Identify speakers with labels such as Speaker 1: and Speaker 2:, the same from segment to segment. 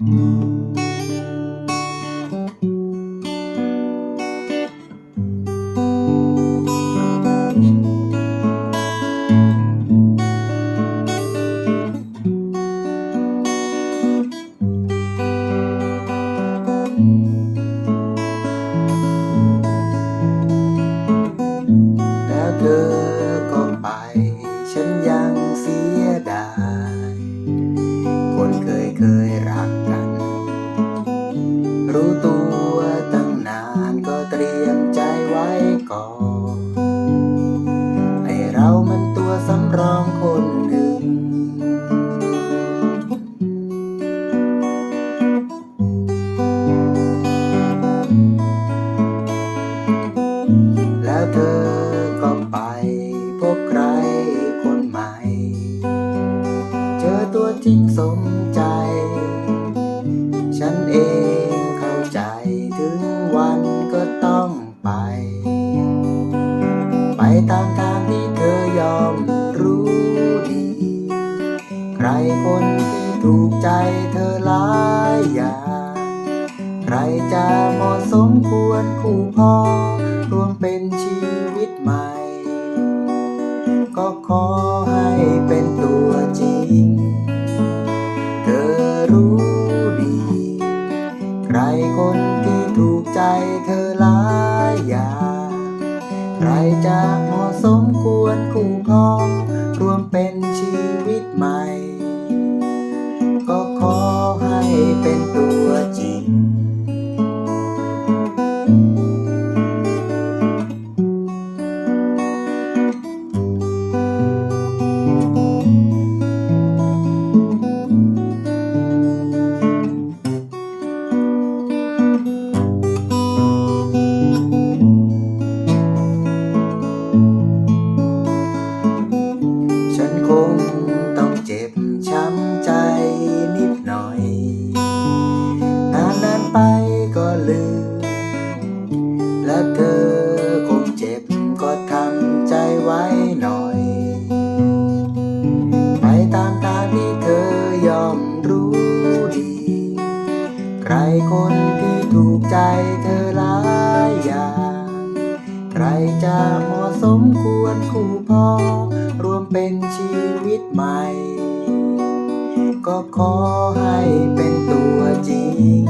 Speaker 1: แก็เตรียมใจไว้ก่อนให้เรามันตัวสำรองคนหนึ่ง แล้วเธอก็ไปพบใครคนใหม่ เจอตัวจริงสมใจ ใจเธอหลายอย่าง ใครจะเหมาะสมควรคู่พอรวมเป็นชีวิตใหม่ ก็ขอให้เป็นตัวจริง เธอรู้ดี ใครคนที่ถูกใจเธอหลายอย่าง ใครจะเหมาะสมควรคู่ครอรวมเป็นชีวิตใหม่ ก็ขอให้เป็นตัว ใจเธอหลายอย่าง ใครจะเหมาะสมควรคู่พอ รวมเป็นชีวิตใหม่ ก็ขอให้เป็นตัวจริง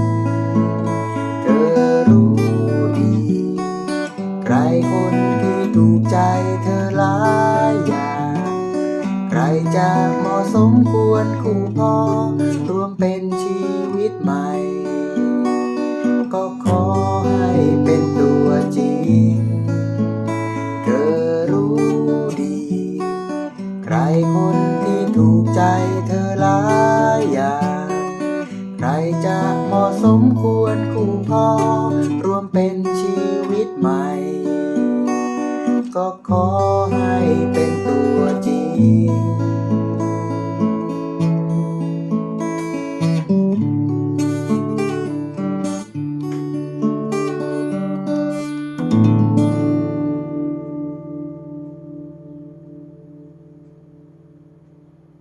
Speaker 1: เธอรู้ดี ใครคนที่ถูกใจเธอหลายอย่าง ใครจะเหมาะสมควรคู่พอ รวมเป็นชีวิตใหม่ ก็ขอ